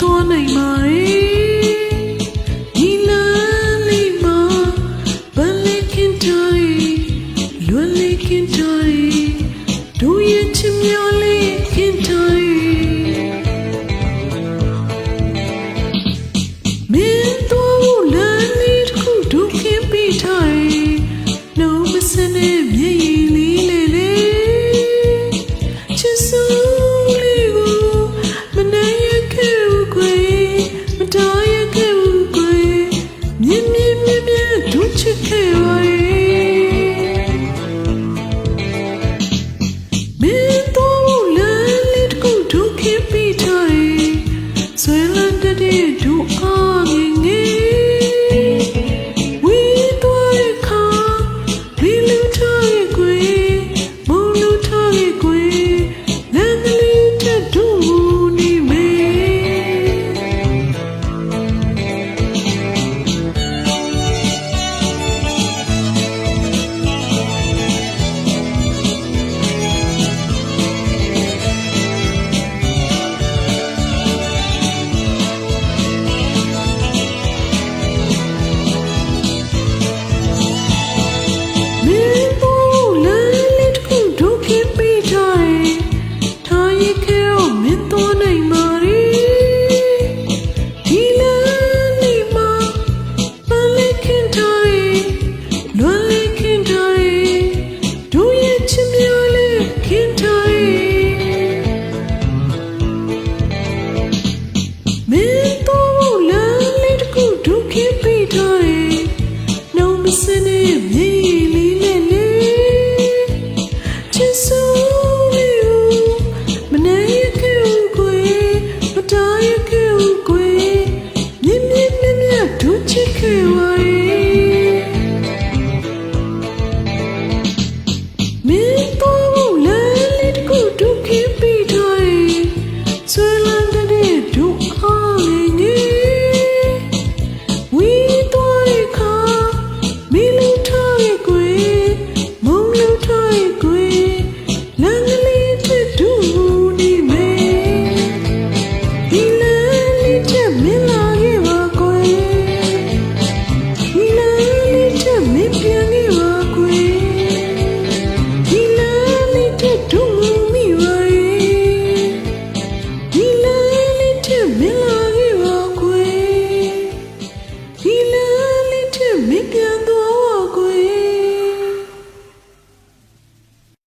သွားနိုင်ပါရဲ့ဒီလမ်းလေးမှာဘယ်လိခင်တိုင်းလွယ်လိခင်တိုင်းတို့ရဲ့ချင်မြော် olhando